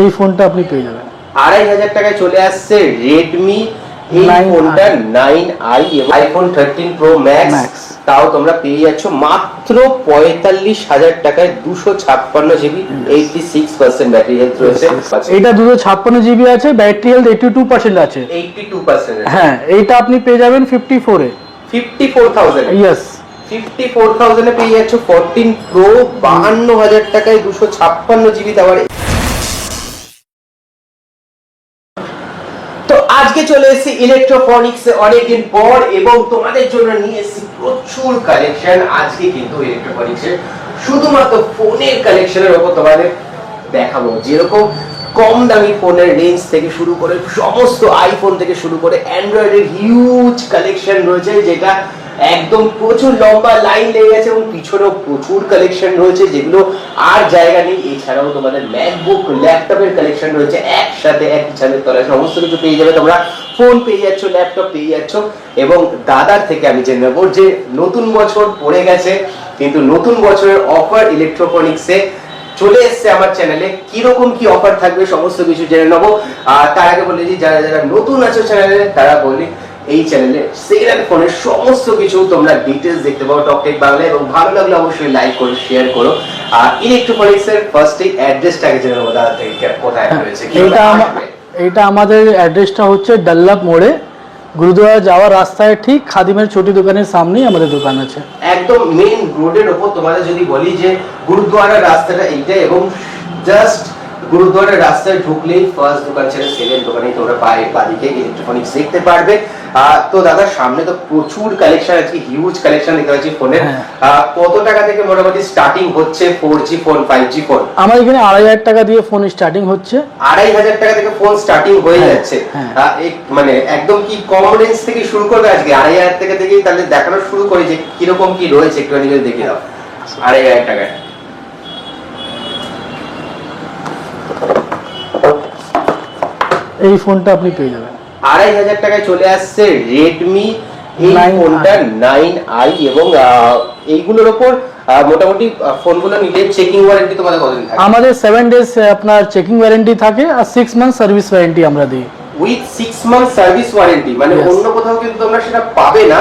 এই ফোনটা আপনি পেয়ে যাবেন। আড়াই হাজার টাকায় চলে আসছে রেডমি এই ফোনটা নাইন আই এবং আইফোন থার্টিন প্রো ম্যাক্স তাও তোমরা পেয়ে যাচ্ছ মাত্র পঁয়তাল্লিশ হাজার টাকায় দুশো ছাপ্পান্ন GB eighty six percent battery health রয়েছে। এইটা দুশো ছাপ্পান্ন জিবি আছে battery health eighty two percent আছে। এইটটি টু পার্সেন্ট হ্যাঁ এইটা আপনি পেয়ে যাবেন ফিফটি ফোরে fifty four thousand yes fifty four থাউজেন্ডে পেয়ে যাচ্ছ ফোরটিন প্রো বাহান্ন হাজার টাকায় দুশো ছাপ্পান্ন জিবি তাওয়ার আজকে চলে এসেছি ইলেকট্রোফনিক্স অনেকদিন পর এবং তোমাদের জন্য নিয়ে এসেছি প্রচুর কালেকশন আজকে কিন্তু ইলেকট্রনিক্স এর শুধুমাত্র ফোনের কালেকশনের উপর তোমাদের দেখাবো। যেরকম কম দামি ফোনের রেঞ্জ থেকে শুরু করে সমস্ত আইফোন থেকে শুরু করে অ্যান্ড্রয়েডের হিউজ কালেকশন রয়েছে, যেটা একদম প্রচুর লম্বা লাইন লেগে গেছে এবং পিছনেও প্রচুর কালেকশন রয়েছে, যেগুলো আর জায়গা নেই। এছাড়াও তোমাদের ম্যাকবুক ল্যাপটপের কালেকশন রয়েছে, একসাথে এক ছাদের তলায়। সমস্ত কিছু পেয়ে যাবে তোমরা। ফোন পেয়ে যাচ্ছ ল্যাপটপ পেয়ে যাচ্ছ। এবং দাদার থেকে আমি জেনে নেব যে নতুন বছর পড়ে গেছে, কিন্তু নতুন বছরের অফার ইলেকট্রোপনিক্সে চলে এসছে আমার চ্যানেলে কীরকম কি অফার থাকবে সমস্ত কিছু জেনে নেব। আর তার আগে বলে যারা যারা নতুন আছো চ্যানেলে তারা বলি এই চ্যানেলে সেল ফোনের সমস্ত কিছু তোমরা ডিটেলস দেখতে পাবো টকটেক বাংলা এবং ভালো লাগলে অবশ্যই লাইক করো শেয়ার করো। আর ইলেকট্রোপনিক্স এর ফার্স্ট অ্যাড্রেসটাকে জেনে নেব দাদা থেকে কোথায় রয়েছে কীভাবে এইটা আমা- আসবে? এইটা আমাদের অ্যাড্রেসটা হচ্ছে ডাল্লাপ মোড়ে গুরুদুয়ারা যাওয়ার রাস্তায় ঠিক খাদিমের ছোট দোকানের সামনেই আমাদের দোকান আছে। একদম মেইন রোডের ওপর তোমাদের যদি বলি যে গুরুদ্বারার রাস্তাটা এইটা এবং জাস্ট গুরুদ্বারার রাস্তায় ঢুকলেই ফার্স্ট দোকান ছেড়ে সেকেন্ড দোকানেই তোমরা পায়ে বাদিকে ইলেকট্রনিক্স দেখতে পারবে। তো দাদা সামনে তো প্রচুর কালেকশন আছে হিউজ কালেকশন দেখতে পাচ্ছি ফোনের। কত টাকা থেকে মোটামুটি স্টার্টিং হচ্ছে four G phone five G phone আমার এখানে আড়াই হাজার টাকা দিয়ে ফোন স্টার্টিং হচ্ছে। আড়াই হাজার টাকা থেকে ফোন স্টার্টিং হয়ে হ্যাঁ, যাচ্ছে। হ্যাঁ। মানে একদম কি কম রেঞ্জ থেকে শুরু করবে আজকে? আড়াই হাজার টাকা থেকেই তাহলে দেখানো শুরু করে যে কীরকম কি রয়েছে যদি দেখে দাও আড়াই হাজার টাকায়। এই ফোনটা আপনি পেয়ে যাবেন। আড়াই হাজার টাকায় চলে আসছে রেডমি এই ফোনটা নাইন আই এবং এইগুলোর ওপর মোটামুটি ফোনগুলো নিলে চেকিং ওয়ারেন্টি তোমাদের কতদিন থাকে? আমাদের সেভেন ডেজ আপনার চেকিং ওয়ারেন্টি থাকে আর সিক্স মান্থ সার্ভিস ওয়ারেন্টি আমরা দিই। With six month service warranty মানে অন্য কোথাও কিন্তু তোমরা সেটা পাবে না।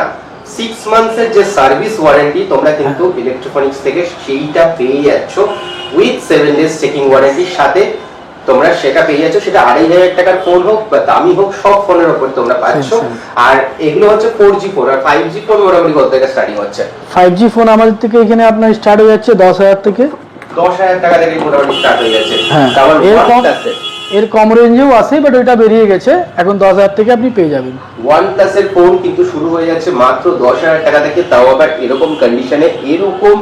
সিক্স মান্থসের যে সার্ভিস ওয়ারেন্টি তোমরা কিন্তু ইলেকট্রনিক্স থেকে সেইটা পেয়ে যাচ্ছ। উইথ সেভেন ডেজ চেকিং ওয়ারেন্টির সাথে তোমরা সেটা পেয়ে যাচ্ছ সেটা আড়াই হাজার টাকার ফোন হোক বা দামি হোক সব ফোনের ওপর তোমরা পাচ্ছ। আর এগুলো হচ্ছে ফোর জি ফোন আর ফাইভ জি ফোন মোটামুটি কত থেকে স্টার্টিং হচ্ছে? ফাইভ জি ফোন আমাদের থেকে এখানে আপনার স্টার্ট হয়ে যাচ্ছে দশ হাজার থেকে। দশ হাজার টাকা থেকে মোটামুটি স্টার্ট হয়ে যাচ্ছে। হ্যাঁ এর কম রেঞ্জেও আছে বাট ওইটা বেরিয়ে গেছে। এখন দশ হাজার থেকে আপনি পেয়ে যাবেন। ওয়ান প্লাসের ফোন কিন্তু শুরু হয়ে যাচ্ছে মাত্র দশ হাজার টাকা থেকে। তাও আবার এরকম কন্ডিশনে এরকম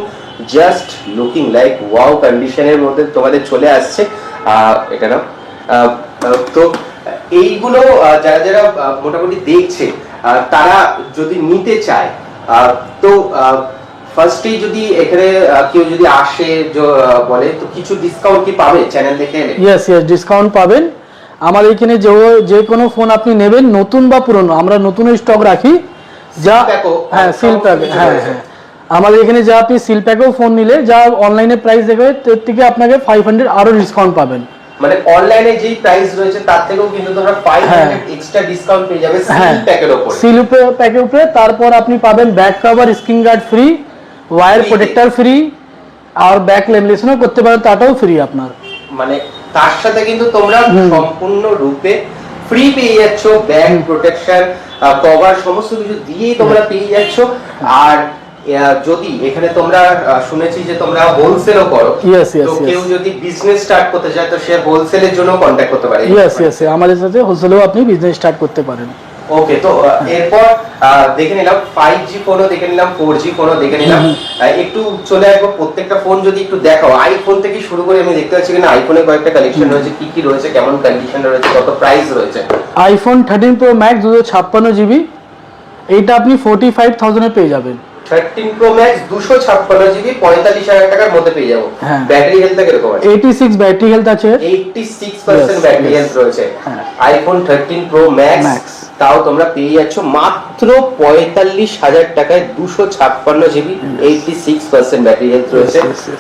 জাস্ট লুকিং লাইক ওয়াও কন্ডিশনের মধ্যে তোমাদের চলে আসছে। এটা না তো এইগুলো যারা যারা মোটামুটি দেখছে তারা যদি নিতে চায় তো ফার্স্টেই যদি এখানে কেউ যদি আসে বলে তো কিছু ডিসকাউন্ট কি পাবে? চ্যানেল দেখে ইয়েস ইয়েস ডিসকাউন্ট পাবেন। আমাদের এখানে যে যে কোনো ফোন আপনি নেবেন নতুন বা পুরনো। আমরা নতুন স্টক রাখি যা হ্যাঁ সিল প্যাক হ্যাঁ হ্যাঁ। আমাদের এখানে যা আপনি সিল প্যাকেও ফোন নিলে যা অনলাইনে প্রাইস দেখবে তার থেকে আপনাকে ফাইভ হান্ড্রেড আরও ডিসকাউন্ট পাবেন। মানে অনলাইনে যেই প্রাইস রয়েছে তার থেকেও কিন্তু তোমরা ফাইভ হ্যাঁ। হান্ড্রেড এক্সট্রা ডিসকাউন্ট পেয়ে যাবে হ্যাঁ। সিল প্যাকের ওপর। সিল প্যাকের উপরে তারপর আপনি পাবেন back cover screen guard free wire. Protector free আর ব্যাক লেমিনেশনও করতে পারেন তাটাও ফ্রি আপনার। মানে তার সাথে কিন্তু তোমরা। সম্পূর্ণ রূপে ফ্রি পেয়ে যাচ্ছ ব্যাগ প্রোটেকশন কভার সমস্ত কিছু দিয়েই তোমরা পেয়ে যাচ্ছ। আর যদি এখানে তোমরা শুনেছি যে তোমরা হোলসেলও করো তো কেউ যদি বিজনেস স্টার্ট করতে চায় তো সে হোলসেলের জন্য কন্ট্যাক্ট করতে পারে। ইয়েস ইয়েস আমাদের সাথে হোলসেলেও আপনি বিজনেস স্টার্ট করতে পারেন। ওকে তো এরপর দেখে নিলাম ফাইভ জি ফোনও দেখে নিলাম ফোর জি ফোনও দেখে নিলাম। একটু চলে আসব প্রত্যেকটা ফোন যদি একটু দেখাও আইফোন থেকে শুরু করে আমি দেখতে পাচ্ছি কিনা আইফোনে কয়েকটা কালেকশন রয়েছে কি কি রয়েছে কেমন কন্ডিশন রয়েছে কত প্রাইস রয়েছে। আইফোন থার্টিন প্রো ম্যাক্স দুশো ছাপ্পান্ন জিবি এইটা আপনি ফোর্টি ফাইভ থাউজেন্ডে পেয়ে যাবেন। থার্টিন প্রো ম্যাক্স দুশো ছাপ্পান্ন জিবি পঁয়তাল্লিশ হাজার টাকার মধ্যে পেয়ে যাব। ব্যাটারি হেলথ কীরকম আছে এইটি সিক্স ব্যাটারি হেলথ আছে। Eighty six percent battery health রয়েছে। IPhone thirteen Pro Max Max। তাও তোমরা পেয়ে যাচ্ছ মাত্র পঁয়তাল্লিশ হাজার টাকায় দুশো ছাপ্পান্ন GB eighty six percent battery health রয়েছে.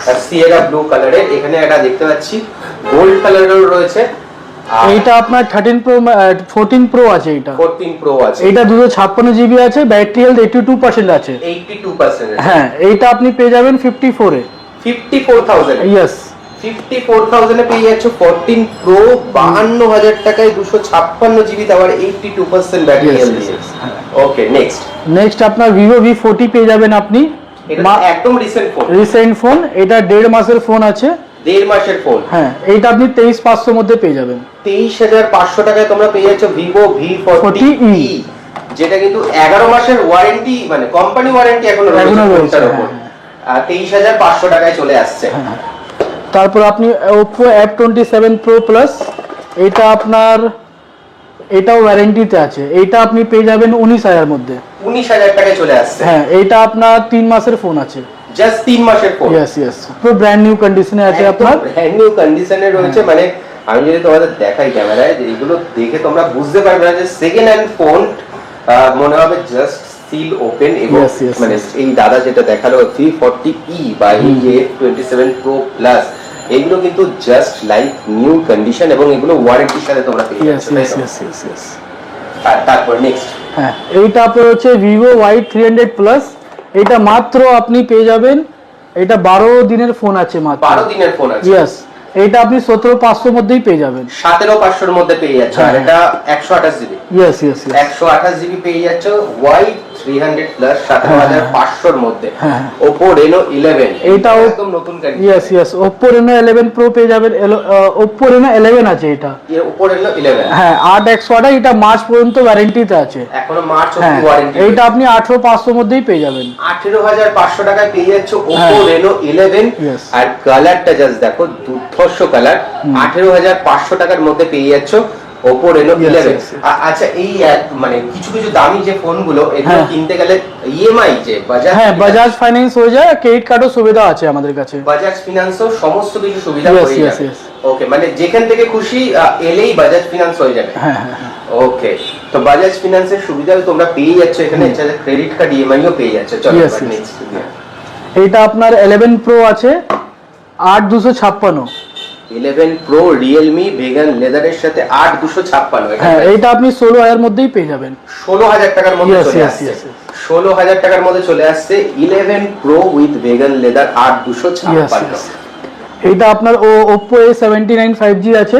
আর সিয়েরা ব্লু কালারের এখানে একটা দেখতে পাচ্ছি। গোল্ড কালারেরও রয়েছে। এইটা আপনার থার্টিন প্রো ফোরটিন প্রো আছে এইটা। ফোরটিন প্রো আছে। এইটা দুশো ছাপ্পান্ন জিবি আছে battery health eighty two percent আছে। এইটটি টু পার্সেন্ট হ্যাঁ এইটা আপনি পেয়ে যাবেন ফিফটি ফোরে fifty four thousand yes fifty four থাউজেন্ডে পেয়ে যাচ্ছ ফোরটিন প্রো বাহান্ন হাজার টাকায় দুশো ছাপ্পান্ন GB eighty two percent battery. Okay next next আপনার ভিভো ভি ফোর্টি পেয়ে যাবেন আপনি। এটা একদম রিসেন্ট ফোন রিসেন্ট ফোন এটা দেড় মাসের ফোন আছে। দেড় মাসের ফোন হ্যাঁ এইটা আপনি তেইশ পাঁচশোর মধ্যে পেয়ে যাবেন। তেইশ হাজার পাঁচশো টাকায় তোমরা পেয়ে যাচ্ছ ভিভো ভি ফোরটি 40E যেটা কিন্তু এগারো মাসের ওয়ারেন্টি মানে কোম্পানি ওয়ারেন্টি এখনও রয়েছে হ্যাঁ, তেইশ হাজার পাঁচশো টাকায় চলে আসছে। তারপর আপনি Oppo F twenty seven Pro plus এটা আপনার এটাও ওয়ারেন্টিতে আছে। এইটা আপনি পেয়ে যাবেন উনিশ হাজার মধ্যে। উনিশ হাজার টাকায় চলে আসছে। হ্যাঁ এইটা আপনার তিন মাসের ফোন আছে। জাস্ট তিন মাসের ফোন ইয়েস ইয়েস পুরো ব্র্যান্ড নিউ কন্ডিশনে আছে আপনার। ব্র্যান্ড নিউ কন্ডিশনে রয়েছে মানে আমি যদি তোমাদের দেখাই ক্যামেরায় যে এগুলো দেখে তোমরা বুঝতে পারবে না যে সেকেন্ড হ্যান্ড ফোন মনে হবে জাস্ট সিল ওপেন এবং মানে এই দাদা যেটা দেখাল থ্রি ফর্টি ই বা এই যে টোয়েন্টি সেভেন প্রো প্লাস এগুলো কিন্তু জাস্ট লাইক নিউ কন্ডিশন এবং এগুলো ওয়ারেন্টির সাথে তোমরা পেয়ে যাচ্ছ তারপর নেক্সট হ্যাঁ এইটা আপনার হচ্ছে Vivo Y three hundred plus এটা মাত্র আপনি পেয়ে যাবেন এটা বারো দিনের ফোন আছে মাত্র। বারো দিনের ফোন আছে। ইয়েস এইটা আপনি সতেরো পাঁচশোর মধ্যেই পেয়ে যাবেন। সতেরো পাঁচশোর মধ্যে পেয়ে যাচ্ছেন। আর হ্যাঁ, এটা একশো আঠাশ জিবি। ইয়েস ইয়েস একশো আঠাশ জিবি পেয়ে যাচ্ছে। ওয়াই থ্রি হান্ড্রেড প্লাস সতেরো হাজার পাঁচশোর মধ্যে। হ্যাঁ। ওপো রেনো ইলেভেন এইটাও একদম নতুন yes yes Oppo Reno eleven Pro পেয়ে যাবেন ওপ্পো রেনো ইলেভেন আছে এটা। ওপো রেনো ইলেভেন হ্যাঁ আট একশো আটা এটা মার্চ পর্যন্ত ওয়ারেন্টিতে আছে। এখনও মার্চ ওয়ারেন্টি এইটা আপনি আঠেরো পাঁচশোর মধ্যেই পেয়ে যাবেন। আঠেরো হাজার পাঁচশো টাকায় পেয়ে যাচ্ছ ওপো। Reno eleven. আর কালারটা জাস্ট দেখো দুর্ধর্ষ কালার আঠেরো হাজার পাঁচশো টাকার মধ্যে পেয়ে যাচ্ছ ওপো রেনো ইলেভেন. আচ্ছা এই মানে কিছু কিছু দামি যে ফোনগুলো এগুলো হ্যাঁ। কিনতে গেলে ইএমআই যে বাজাজ হ্যাঁ বাজাজ ফাইন্যান্স হয়ে যায় ক্রেডিট কার্ডও সুবিধা আছে আমাদের কাছে। বাজাজ ফিনান্সও সমস্ত কিছু সুবিধা হয়ে yes. ওকে মানে যেখান থেকে খুশি এলেই বাজাজ ফিনান্স হয়ে যাবে। হ্যাঁ হ্যাঁ হ্যাঁ। ওকে তো বাজাজ ফিনান্সের সুবিধাও তোমরা পেয়ে যাচ্ছ এখানে এছাড়া ক্রেডিট কার্ড ইএমআইও পেয়ে যাচ্ছ। চলো next আপনার ইলেভেন প্রো আছে আট দুশো ছাপ্পান্ন। 11 প্রো রিয়েলমি ভেগান লেদারের সাথে আট দুশো ছাপ্পান্ন। হ্যাঁ এইটা আপনি ষোলো হাজার মধ্যেই পেয়ে যাবেন। ষোলো হাজার টাকার মধ্যে চলে আসছে. ষোলো হাজার টাকার মধ্যে চলে আসছে eleven Pro with vegan leather আট দুশো ছাপ্পান্ন। ইয়েস আপনার ও Oppo A seventy nine five G আছে।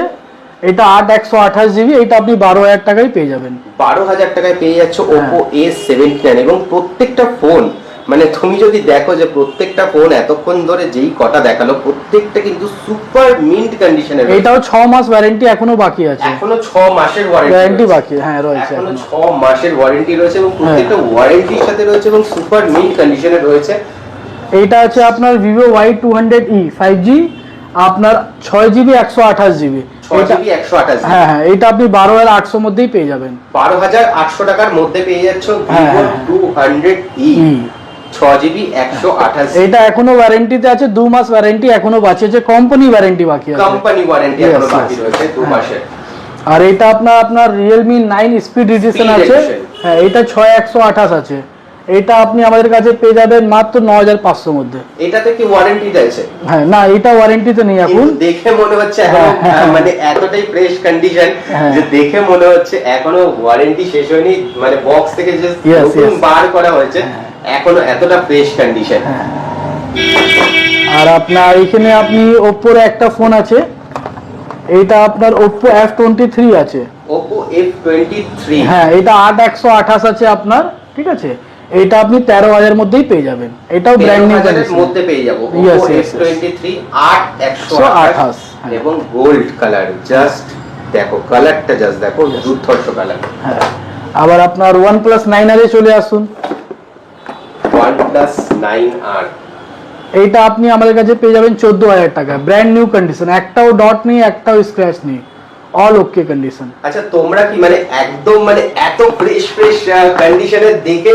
এটা আট একশো আঠাশ জিবি এইটা আপনি বারো হাজার টাকায় পেয়ে যাবেন। বারো হাজার টাকায় পেয়ে যাচ্ছে। ওপো এ সেভেন্টি নাইন এবং প্রত্যেকটা ফোন মানে তুমি যদি দেখো যে প্রত্যেকটা ফোন এতক্ষণ ধরে যেই কটা দেখাল প্রত্যেকটা কিন্তু সুপার মিন্ট কন্ডিশনের এটাও ছ মাস ওয়ারেন্টি এখনও বাকি আছে। এখনও ছ মাসের ওয়ারেন্টি বাকি হ্যাঁ রয়েছে এখনও এখনও। ছ মাসের ওয়ারেন্টি রয়েছে এবং প্রত্যেকটা ওয়ারেন্টির সাথে রয়েছে এবং সুপার মিন্ট কন্ডিশনে রয়েছে। এইটা আছে আপনার Vivo Y two hundred E five G আপনার ছয় জিবি একশো আঠাশ জিবি ছ জিবি একশো আঠাশ হ্যাঁ হ্যাঁ এইটা আপনি বারো হাজার আটশোর মধ্যেই পেয়ে যাবেন। বারো হাজার আটশো টাকার মধ্যে পেয়ে যাচ্ছ হ্যাঁ, ভিভো হ্যাঁ। টু হান্ড্রেড ই ই ছ জিবি একশো আঠাশ এখনও ওয়ারেন্টিতে আছে দু মাস ওয়ারেন্টি এখনও বাকি আছে কোম্পানি ওয়ারেন্টি বাকি আছে। কোম্পানি ওয়ারেন্টি এখনও বাকি রয়েছে দু হ্যাঁ। মাসের। আর এটা আপনার আপনার রিয়েলমি নাইন স্পিড এডিশন আছে। হ্যাঁ এটা আছে। এটা আপনি আমাদের কাছে পেয়ে যাবেন মাত্র ন হাজার পাঁচশোর মধ্যে। এটাতে কি ওয়ারেন্টি দিয়েছে হ্যাঁ না এটা ওয়ারেন্টিতে নেই এখন। দেখে মনে হচ্ছে হ্যাঁ, হ্যাঁ, মানে এতটাই ফ্রেশ কন্ডিশন। যে দেখে মনে হচ্ছে এখনও ওয়ারেন্টি শেষ হয়নি মানে বক্স থেকে যে নতুন বার করা হয়েছে এখনও এতটা ফ্রেশ কন্ডিশন হ্যাঁ। আর আপনার এখানে আপনি ওপ্পোর একটা ফোন আছে। এইটা আপনার ওপ্পো এফ টোয়েন্টি থ্রি আছে। ওপো এফ টোয়েন্টি থ্রি হ্যাঁ এটা আট একশো আঠাশ আছে আপনার ঠিক আছে? এটা আপনি তেরো হাজার মধ্যেই পেয়ে যাবেন। এটাও ব্র্যান্ড নিউ হাজারের মধ্যে পেয়ে যাব। এফ টোয়েন্টি থ্রি আট একশো আঠাশ হ্যাঁ। এবং গোল্ড কালার জাস্ট দেখো কালারটা জাস্ট দেখো দুর্ধর্ষ কালার হ্যাঁ। আবার আপনার ওয়ান প্লাস নাইন আরে চলে আসুন। নাইন আর এইটা আপনি আমাদের কাছে পেয়ে যাবেন চোদ্দ হাজার টাকা। ব্র্যান্ড নিউ কন্ডিশন একটাও ডট নেই একটাও স্ক্র্যাচ নেই। অল ওকে কন্ডিশন আচ্ছা তোমরা কি মানে একদম মানে এত ফ্রেশ ফ্রেশ কন্ডিশনে দেখে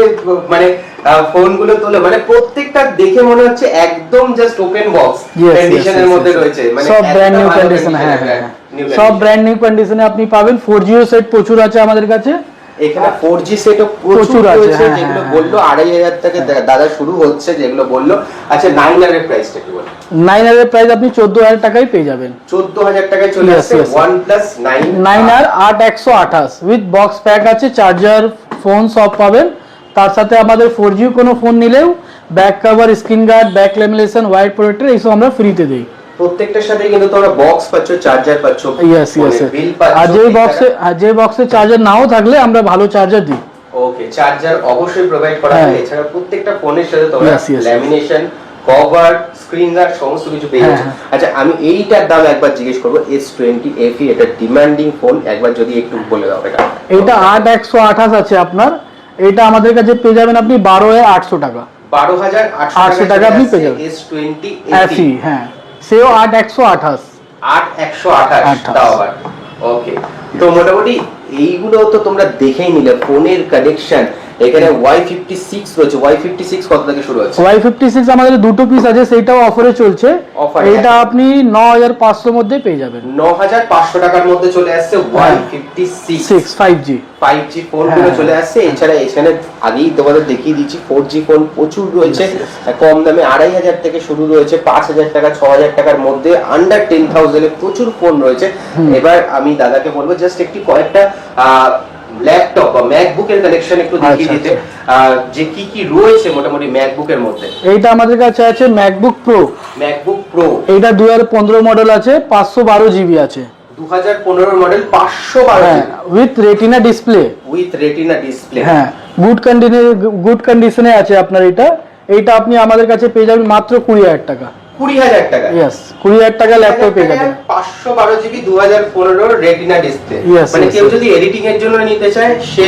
মানে ফোনগুলো তোলে? মানে প্রত্যেকটা দেখে মনে হচ্ছে একদম জাস্ট ওপেন বক্স কন্ডিশনের মধ্যে রয়েছে। মানে সব ব্র্যান্ড নিউ কন্ডিশন হ্যাঁ হ্যাঁ সব ব্র্যান্ড নিউ কন্ডিশনে আপনি পাবেন। ফোর জিও সেট প্রচুর আছে আমাদের কাছে। এখানে ফোর জি সেটও প্রচুর রয়েছে হ্যাঁ, যেগুলো হ্যাঁ, বলল আড়াই হাজার থেকে দাদা শুরু হচ্ছে যেগুলো বলল। আচ্ছা নাইন এর প্রাইসটা কি বলো নাইন এর প্রাইস আপনি চোদ্দ হাজার টাকায় পেয়ে যাবেন। চোদ্দ হাজার টাকায় চলে আসছে. ওয়ান প্লাস নাইন নাইন আর আট একশো আঠাশ উইথ বক্স প্যাক আছে চার্জার ফোন সব পাবেন। তার সাথে আমাদের ফোর জিও কোনো ফোন নিলেও back cover screen guard back lamination white protector এইসব আমরা ফ্রিতে দিই। প্রত্যেকটার সাথে কিন্তু তোমরা বক্স পাচ্ছ চার্জার পাচ্ছ ইয়েস ইয়েস বিল পাচ্ছ আর যে বক্সে যে বক্সে চার্জার নাও থাকলে আমরা ভালো চার্জার দিই। ওকে চার্জার অবশ্যই প্রোভাইড করা হ্যাঁ। এছাড়া প্রত্যেকটা ফোনের সাথে তোমরা. ল্যামিনেশন কভার স্ক্রিন গার্ড সমস্ত কিছু পেয়ে হ্যাঁ, যাচ্ছ। হ্যাঁ। আচ্ছা আমি এইটার দাম একবার জিজ্ঞেস করব এস টোয়েন্টি এফি এটা ডিমান্ডিং ফোন একবার যদি একটু বলে দাও এটা। এটা আট একশো আঠাশ আছে আপনার। এটা আমাদের কাছে পেয়ে যাবেন আপনি বারো আটশো টাকা। বারো হাজার আটশো টাকা আপনি পেয়ে যাবেন। এস টোয়েন্টি এফি হ্যাঁ। সেও আট একশো আঠাশ। আট একশো আঠাশ আঠাশ। তাও আবার। ওকে তো মোটামুটি এইগুলো তো তোমরা দেখেই নিলে ফোনের কানেকশন এখানে ওয়াই ফিফটি সিক্স রয়েছে। ওয়াই ফিফটি সিক্স কত থেকে শুরু হচ্ছে? ওয়াই ফিফটি সিক্স আমাদের দুটো পিস আছে সেটাও অফারে চলছে। এইটা হ্যাঁ। আপনি ন হাজার পাঁচশোর মধ্যে পেয়ে যাবেন। ন হাজার পাঁচশো টাকার মধ্যে চলে আসছে Y fifty six six five G five G ফোনগুলো হ্যাঁ। চলে আসছে। এছাড়া এখানে আগেই তোমাদের দেখিয়ে দিচ্ছি ফোর জি ফোন প্রচুর রয়েছে। কম দামে আড়াই হাজার থেকে শুরু রয়েছে পাঁচ হাজার টাকা ছ হাজার টাকার মধ্যে আন্ডার টেন থাউজেন্ডে প্রচুর ফোন রয়েছে। এবার আমি দাদাকে বলব জাস্ট একটি কয়েকটা ল্যাপটপ বা ম্যাকবুকের কালেকশন একটু দেখিয়ে আচ্ছা, দিতে। যে কি কি রয়েছে মোটামুটি ম্যাকবুকের মধ্যে? এইটা আমাদের কাছে আছে ম্যাকবুক প্রো ম্যাকবুক প্রো এইটা দু মডেল আছে পাঁচশো বারো জিবি আছে। দু হাজার পনেরো মডেল পাঁচশো বারো হ্যাঁ with retina display with retina display হ্যাঁ গুড কন্ডিশনে গুড কন্ডিশনে আছে আপনার এটা। এইটা আপনি আমাদের কাছে পেয়ে যাবেন মাত্র কুড়ি হাজার টাকা। কুড়ি হাজার টাকা। ইয়েস কুড়ি হাজার টাকা ল্যাপটপ পেয়ে যাবেন। পাঁচশো বারো জিবি দু হাজার পনেরো রেটিনা ডিসপ্লে মানে কেউ যদি এডিটিং এর জন্য নিতে চায় সে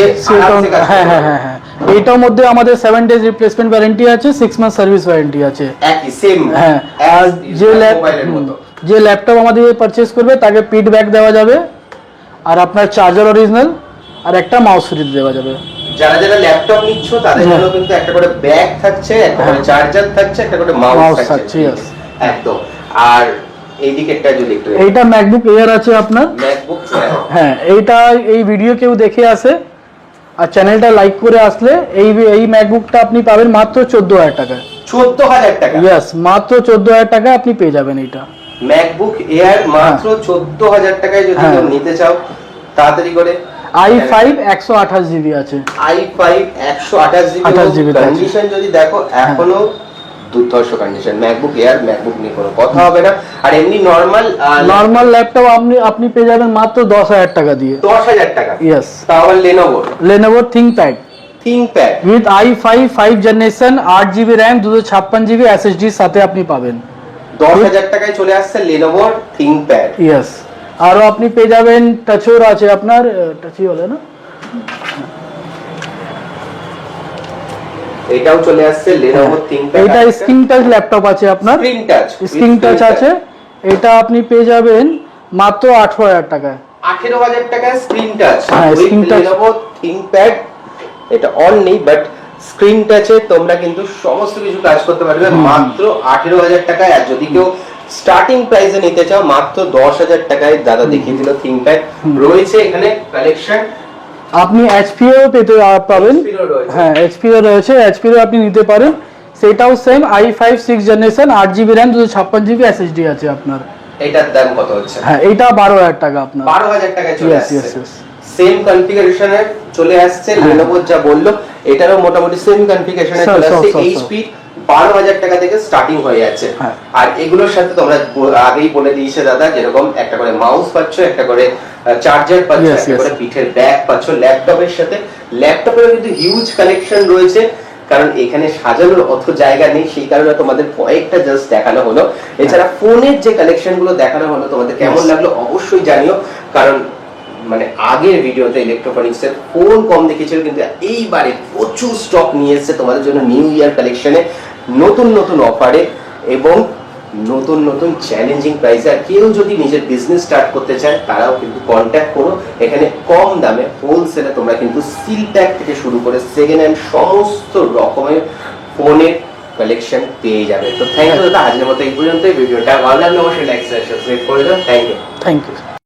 হ্যাঁ হ্যাঁ হ্যাঁ হ্যাঁ। এইটার মধ্যে আমাদের সেভেন ডেজ রিপ্লেসমেন্ট ওয়ারেন্টি আছে সিক্স মান্থ সার্ভিস ওয়ারেন্টি আছে। হ্যাঁ আর যে ল্যাপটপ আমাদের পারচেস করবে তাকে পিড ব্যাক দেওয়া যাবে। আর আপনার চার্জার অরিজিনাল আর একটা মাউস ফ্রি দেওয়া যাবে। যারা যারা ল্যাপটপ নিচ্ছ তাদের। জন্য কিন্তু একটা করে ব্যাগ থাকছে একটা করে। চার্জার থাকছে একটা করে মাউস থাকছে. একদম। আর এই দিকেরটা যদি একটু এইটা ম্যাকবুক এয়ার আছে আপনার? ম্যাকবুক হ্যাঁ এইটা এই ভিডিও কেউ দেখে আসে আর চ্যানেলটা লাইক করে আসলে এই এই ম্যাকবুকটা আপনি পাবেন মাত্র চোদ্দ হাজার টাকায়। চোদ্দ হাজার টাকা। ইয়েস মাত্র চোদ্দ হাজার টাকায় আপনি পেয়ে যাবেন এইটা। ম্যাকবুক এয়ার মাত্র চোদ্দ হাজার টাকায় যদি হ্যাঁ। নিতে চাও তাড়াতাড়ি করে। আই ফাইভ একশো আঠাশ জিবি আছে। আই ফাইভ একশো আঠাশ জিবি 28 GB আছে। কন্ডিশন যদি দেখো এখনও দুর্ধর্ষ কন্ডিশন ম্যাকবুক এয়ার ম্যাকবুক নিয়ে কোনো কথা হবে না। আর এমনি নর্মাল নর্মাল ল্যাপটপ আপনি আপনি পেয়ে যাবেন মাত্র দশ হাজার টাকা দিয়ে। দশ হাজার টাকা। ইয়েস আবার Lenovo Lenovo ThinkPad ThinkPad with i five five generation আট জিবি র্যাম দুশো ছাপ্পান জিবি এসএসডির সাথে আপনি পাবেন। দশ হাজার টাকায় চলে আসছে লেনোভোর থিংপ্যাড ইয়েস আরও আপনি পেয়ে যাবেন টাচোর আছে আপনার টাচই হলে না? এটাও চলে আসছে লেনোভো থিংপ্যাড এইটা স্ক্রিন টাচ ল্যাপটপ আছে আপনার? স্ক্রিন টাচ স্ক্রিন টাচ আছে। এটা আপনি পেয়ে যাবেন মাত্র আঠারো হাজার টাকায়। আঠেরো হাজার টাকায় স্ক্রিন টাচ হ্যাঁ, screen touch। লেনোভো থিংপ্যাড এটা অন নেই বাট স্ক্রিন টাচে তোমরা কিন্তু সমস্ত কিছু কাজ করতে পারবে মাত্র আঠেরো হাজার টাকায়। আর যদি কেউ স্টার্টিং প্রাইসে নিতে চাও মাত্র দশ হাজার টাকায় দাদা দেখিয়ে দিল থিংপ্যাড রয়েছে এখানে কালেকশন আপনি এইচপিও পেতে পাবেন। হ্যাঁ এইচপিও রয়েছে। এইচপিও আপনি নিতে পারেন। সেটাও same I five six generation আট জিবি র্যাম দুশো জিবি এসএসডি আছে আপনার। এটার দাম কত হচ্ছে? হ্যাঁ এইটা বারো হাজার টাকা আপনার। বারো হাজার টাকায় চলে আসছে. সেম কনফিগারেশনে চলে আসছে। লেনোভো যা বলল এটারও মোটামুটি সেম কনফিগারেশনে চলে আসছে। এইচপি বারো হাজার টাকা থেকে স্টার্টিং হয়ে যাচ্ছে। হ্যাঁ। আর এগুলোর সাথে তোমরা আগেই বলে দিয়েছে দাদা যেরকম একটা করে মাউস পাচ্ছ একটা করে চার্জার পাচ্ছ পিঠের ব্যাগ পাচ্ছ ল্যাপটপের সাথে। ল্যাপটপের কিন্তু হিউজ কালেকশন রয়েছে কারণ এখানে সাজানোর অত জায়গা নেই সেই কারণে তোমাদের কয়েকটা জাস্ট দেখানো হলো। এছাড়া ফোনের যে কালেকশনগুলো দেখানো হলো তোমাদের কেমন লাগল অবশ্যই জানিও কারণ মানে আগের ভিডিওতে ইলেকট্রনিক্স এর ফোন কম দেখেছিল কিন্তু এইবারে প্রচুর স্টক নিয়ে এসেছে তোমাদের জন্য নিউ ইয়ার কালেকশনে নতুন নতুন অফারে এবং নতুন নতুন চ্যালেঞ্জিং প্রাইসে আর কেউ যদি নিজের বিজনেস স্টার্ট করতে চায়, তারাও কিন্তু কন্ট্যাক্ট করো। এখানে কম দামে হোলসেলে তোমরা কিন্তু সিল প্যাক থেকে শুরু করে সেকেন্ড হ্যান্ড সমস্ত রকমের ফোনের কালেকশন পেয়ে যাবে। তো থ্যাংক ইউ দাদা, আজকের মতো এই পর্যন্ত ভিডিওটা ভালো লাগলে অবশ্যই লাইক শেয়ার সাবস্ক্রাইব করে দাও। Thank you thank you